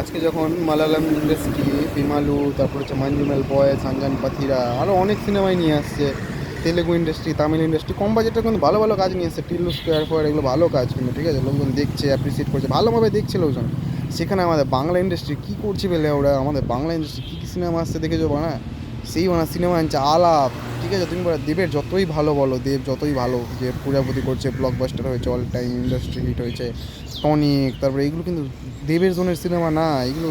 আজকে যখন মালায়ালাম ইন্ডাস্ট্রি বিমালু তারপর হচ্ছে মঞ্জুমেল বয়, সানজান পাথিরা আরও অনেক সিনেমাই নিয়ে আসছে। তেলেগু ইন্ডাস্ট্রি, তামিল ইন্ডাস্ট্রি, কম বাজেটে কিন্তু ভালো ভালো কাজ নিয়ে আসছে। টিল্লু স্কোয়ার ফোয়ার এগুলো ভালো কাজ কিন্তু, ঠিক আছে? লোকজন দেখছে অ্যাপ্রিসিয়েট করছে, ভালোভাবে দেখছে লোকজন। সেখানে আমাদের বাংলা ইন্ডাস্ট্রি কী করছে বেলে ওরা? আমাদের বাংলা ইন্ডাস্ট্রি কী কী সিনেমা আসছে দেখেছ বানা সেই বানা সিনেমা আনছে আলাপ। ঠিক আছে তুমি দেবের যতই ভালো বলো, দেব যতই ভালো যে পূজাপতি করছে ব্লকবাস্টার হয়েছে অল টাইম ইন্ডাস্ট্রি হিট হয়েছে টনিক তারপরে এগুলো কিন্তু দেবের জোনের সিনেমা না, এগুলো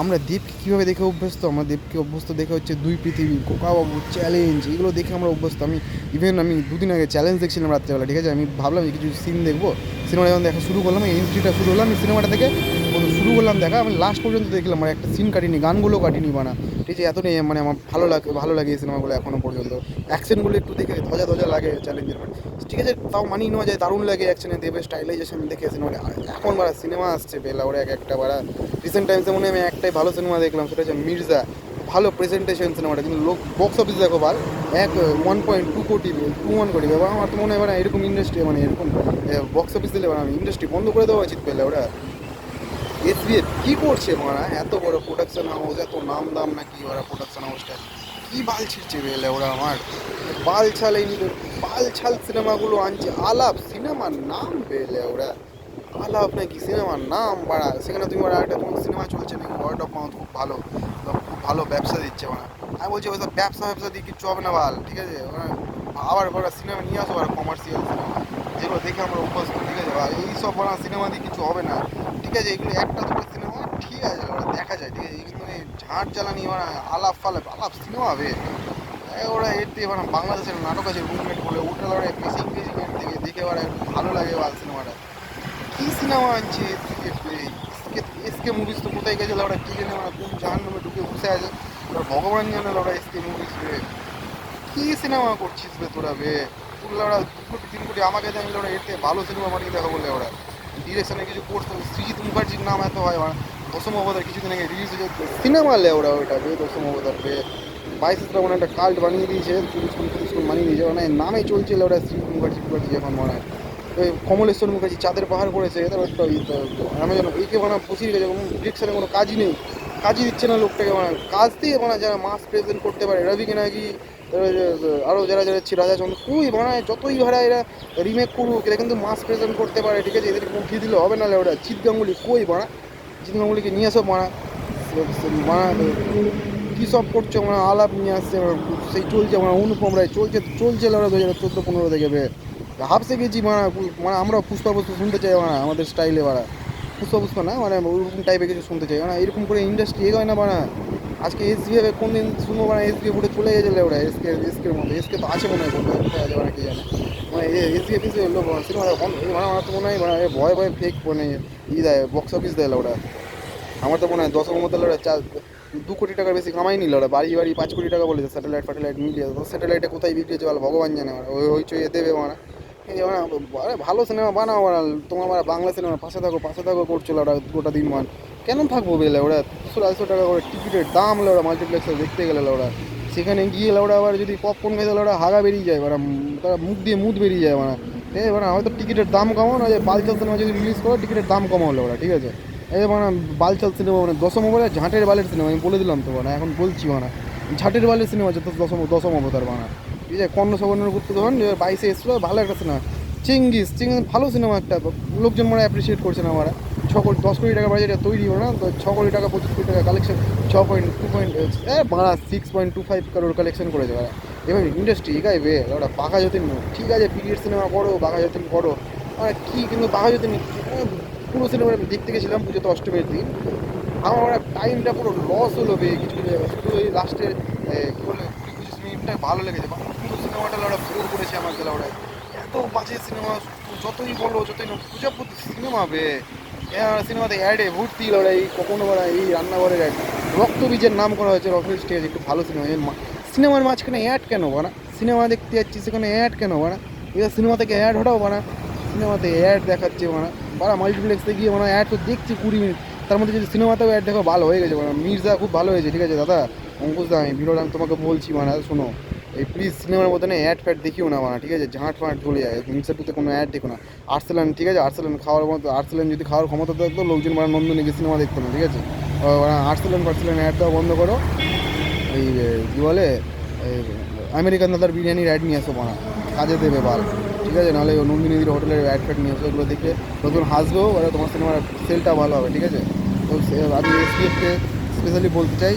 আমরা দেবকে কীভাবে দেখে অভ্যস্ত? আমরা দেবকে অভ্যস্ত দেখে হচ্ছে দুই পৃথিবী কোকাবাবু চ্যালেঞ্জ এগুলো দেখে আমরা অভ্যস্ত। আমি ইভেন আমি দুদিন আগে চ্যালেঞ্জ দেখছিলাম রাত্রেবেলা, ঠিক আছে? আমি ভাবলাম যে কিছু সিন দেখব সিনেমা যখন দেখা শুরু করলাম এন্ট্রিটা শুরু হলাম সিনেমাটা থেকে শুরু করলাম দেখা, আমি লাস্ট পর্যন্ত দেখলাম মানে একটা সিন কাটিনি, গানগুলো কাটিনি বানা। ঠিক আছে, এতটাই মানে আমার ভালো লাগে ভালো লাগে এই সিনেমাগুলো এখনও পর্যন্ত। অ্যাকশনগুলো একটু দেখে ধজা ধজা লাগে চ্যালেঞ্জের ঠিক আছে, তাও মানিয়ে নেওয়া যায়, দারুণ লাগে অ্যাকশনে দেবের স্টাইলাইজেশন দেখে সিনেমাটা। এখন বারা সিনেমা আসছে বেলা ওরা এক একটা বারা রিসেন্ট টাইমসে মনে আমি একটাই ভালো সিনেমা দেখলাম, সেটা হচ্ছে মির্জা। ভালো প্রেজেন্টেশন সিনেমাটা কিন্তু লোক বক্স অফিস দেখো বার এক one point two crore two one crore এবার আমার তো মনে হয় এবার এরকম ইন্ডাস্ট্রি মানে এরকম বক্স অফিস দিলে আমি ইন্ডাস্ট্রি বন্ধ করে দেওয়া উচিত পেলে ওরা এসবিএফ কী করছে মারা? এত বড় প্রোডাকশন হাউস এত নাম দাম নাকি ওরা প্রোডাকশন হাউসটা কী বাল ছিঁড়ছে বেলে ওরা আমার? বাল ছাল এই বাল ছাল সিনেমাগুলো আনছে। আলাপ সিনেমার নাম বেলে ওরা। আলাপ নাকি সিনেমার নাম, বাড়া। সেখানে তুমি ওরা একটা সিনেমা চলছে নাকি? ওয়ার্ড অফ মাউথ খুব ভালো। ভালো ব্যবসা দিচ্ছে ওরা। আমি বলছি ওইসব ব্যবসা ব্যবসা দিয়ে কিচ্ছু হবে না বাল, ঠিক আছে? ওরা আবার ওরা সিনেমা নিয়ে আসো ওরা কমার্শিয়াল সিনেমা। যেগুলো দেখে আমরা অভ্যস্ত, ঠিক আছে? এইসব ওরা সিনেমা দিয়ে কিছু হবে না। ঠিক আছে, এগুলো একটা দুটো সিনেমা ঠিক আছে, ওরা দেখা যায়, ঠিক আছে? কিন্তু মানে ঝাঁট জ্বালানি ওরা আলাপ ফালাপ, আলাপ সিনেমা হবে। ওরা এর দিয়ে মানে বাংলাদেশের নাটক আছে, রুমমেট বলে ওটা ওরা বেশি ইংরেজিমেন্ট দেখে দেখে ওরা ভালো লাগে ওরা সিনেমাটা। কী সিনেমা আনছে? এসকে মুভিস তো কোথায় গেছে ওরা কী জানে ওরা কোন জাহান নামে ঢুকে বসে আছে? ওরা ভগবান জানে ওরা এসকে মুভিস রে। কী সিনেমা করছিস বে তোরা বে? তুললে ওরা দু কোটি, তিন কোটি, আমাকে জানলে ওরা এতে ভালো সিনেমা বানিয়ে দেখো বলে ওরা। ডিরেকশনে কিছু করতো সৃজিৎ মুখার্জির নাম এত হয় ওরা দশম অবতার কিছুদিন আগে রিলিজ হয়েছে। সিনেমা লে ওরা ওটা বে, দশম অবতার বে। বাইশ শ্রাবণ একটা কাল্ট বানিয়ে দিয়েছে স্কুল বানিয়ে দিয়েছে। মানে নামে চলছিল ওরা সৃজিৎ মুখার্জি মুখার্জি এখন মনে হয়। কমলেশ্বর মুখার্জি চাঁদের পাহাড় করেছে তারপর একটা আমি যেন একে বানা, বসিয়ে গেছে ডিরেকশনে কোনো কাজই নেই। কাজই দিচ্ছে না লোকটাকে মানে কাজ দিয়ে মানে যারা মাস প্রেজেন্ট করতে পারে রবি নাকি আরও যারা যারা ছিল রাজা চন্দ্র খুবই বানায়, যতই ভাড়া এরা রিমেক করুক, এরা কিন্তু মাস প্রেজেন্ট করতে পারে, ঠিক আছে? এদেরকে উঠিয়ে দিলে হবে না, ওরা জিৎ গাঙ্গুলি কই বাড়া জিৎ গাঙ্গুলিকে নিয়ে আসো বাড়া কী সব করছ মানে আলাপ নিয়ে আসছে সেই চলছে মানে অনুপম রায় চলছে চলছে ওরা দু হাজার চোদ্দ পনেরো থেকে হাফসে গেছি মানে মানে আমরা পুষ্পা পুষ্পা শুনতে চাই মানে আমাদের স্টাইলে বাড়া। পুষ্পা পুষ্পা না মানে ওরকম টাইপের কিছু শুনতে চাই মানে এরকম করে ইন্ডাস্ট্রি এগোয় না বানা আজকে এস বি কোন দিন শুনব মানে এস বি উঠে চলে গেছে ওরা এসকে এসকের মধ্যে, এসকে তো আছে মনে হয় কোথায় আছে মানে কি জানে। মানে এস বি এফিসে লোক মানে আমার তো মনে হয় মানে ভয় ভয় ফেক মানে ই দেয় বক্স অফিস দেয় ওরা আমার তো মনে হয় দশ মতো ওরা চার দু কোটি টাকার বেশি কামাই নিল ওরা বাড়ি বাড়ি পাঁচ কোটি টাকা বলেছে স্যাটেলাইট ফ্যাটেলাইট মিলিয়ে স্যাটেলাইটে কোথায় বিক্রি বলো, ভগবান জানে ওরা ওই চয়ে দেবে মানে এই মানে আরে ভালো সিনেমা বানাও ওরা, তোমার মানে বাংলা সিনেমা, পাশে থাকো পাশে থাকো করছিল ওরা গোটা দিন মান। কেন থাকব বেলে ওরা? দুশো আড়াইশো টাকা করে টিকিটের দাম হলো ওরা মাল্টিপ্লেক্সে দেখতে গেলে ওরা। সেখানে গিয়ে ওরা আবার যদি পপকর্ন খেতে ওরা হাগা বেরিয়ে যায়, ওরা তারা মুখ দিয়ে মুখ বেরিয়ে যায় মানে এই মানে হয়তো টিকিটের দাম কমাও না, যে বালচাল সিনেমা যদি রিলিজ করো, টিকিটের দাম কমাও ওরা, ঠিক আছে? এই মানে বালচাল সিনেমা মানে দশম বলে ঝাঁটের বালের সিনেমা, আমি বলে দিলাম তো মানে এখন বলছি মানে ঝাঁটের বালের সিনেমা আছে দশম দশম অবতার মানে ঠিক আছে কর্ণ সবর্ণের করতে তখন বাইশে এসেছিল, ভালো একটা সিনেমা চিঙ্গিস চিঙ্গিস ভালো সিনেমা একটা। লোকজন মানে অ্যাপ্রিসিয়েট করছে না আমরা ছ কোটি, দশ কোটি টাকা বাজেটে তৈরি হলো না, তো ছ কোটি টাকা, পঁচিশ কোটি টাকা কালেকশন ছ পয়েন্ট টু পয়েন্ট এ Bangla six point two five কারোর কালেকশন করেছে ওরা। এবার ইন্ডাস্ট্রি এগাইবে ওরা বাঘা যতীন ঠিক আছে পিরিয়ড সিনেমা করো, বাঘা যতীন করো। মানে কী, কিন্তু বাঘা যতীন পুরো সিনেমা দেখতে গেছিলাম পুজোতে অষ্টমীর দিন। আমার ওরা টাইমটা পুরো লস হলো বে কিছু কিছু লাস্টের মিনিটটা ভালো লেগেছে। পুরো সিনেমাটা ওরা বোর করেছে আমার ওরা এত বাজে সিনেমা যতই বলো, যতই না, পূজাপতি সিনেমা বে। সিনেমাতে অ্যাডে ভর্তি এই কখনো ওরা এই রান্নাঘরের অ্যাড রক্তবীজের নাম করা হয়েছে ঠিক আছে একটু ভালো সিনেমা সিনেমার মাঝখানে অ্যাড কেন বানা সিনেমা দেখতে যাচ্ছি, সেখানে অ্যাড কেন বানা এবার সিনেমা থেকে অ্যাড হটাও বানা সিনেমাতে অ্যাড দেখাচ্ছে বানা বারা মাল্টিপ্লেক্সে গিয়ে মানে অ্যাড তো দেখছি কুড়ি মিনিট তার মধ্যে যদি সিনেমাতেও অ্যাড দেখো, ভালো হয়ে গেছে মানে মির্জা খুব ভালো হয়েছে, ঠিক আছে, দাদা? অঙ্কুশ দা, আমি ভিডিওটা আমি তোমাকে বলছি মানে শোনো, এই প্লিজ সিনেমার মধ্যে না অ্যাড ফ্যাড দেখিও না বানা ঠিক আছে, ঝাঁট ফাঁট চলে যায় হিংসা টুতে কোনো অ্যাড দেখো না। আর্সেলান, ঠিক আছে, আর্সেলান খাওয়ার মতো, আর্সেলান যদি খাওয়ার ক্ষমতা থাকতো লোকজন মানে নন্দনে গিয়ে সিনেমা দেখতো না, ঠিক আছে? আর্সেলান ফার্সেলান অ্যাড দেওয়া বন্ধ করো। এই কী বলে আমেরিকান দাদার বিরিয়ানির অ্যাড নিয়ে আসো বানা কাজে দেবে বার, ঠিক আছে? নাহলে নন্দিনীদির হোটেলের অ্যাড ফ্যাড নিয়ে আসো, এগুলো দেখে নতুন হাসবেও ওরা তোমার সিনেমার সেলটা ভালো হবে, ঠিক আছে? তো আমি এসপিএফকে স্পেশালি বলতে চাই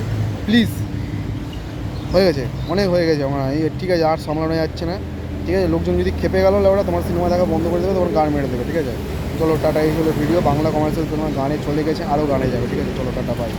প্লিজ হয়ে গেছে, অনেক হয়ে গেছে আমার। এই ঠিক আছে, আর সামলানো যাচ্ছে না। ঠিক আছে, লোকজন যদি খেপে গেলো ওরা তোমার সিনেমা দেখা বন্ধ করে দেবে, তোমার গান মেরে দেবে, ঠিক আছে? চলো, টাটা, এই হলো ভিডিও বাংলা কমার্শিয়াল তোমার গানে চলে গেছে আরও গানে যাবে, ঠিক আছে? চলো, টাটা বাই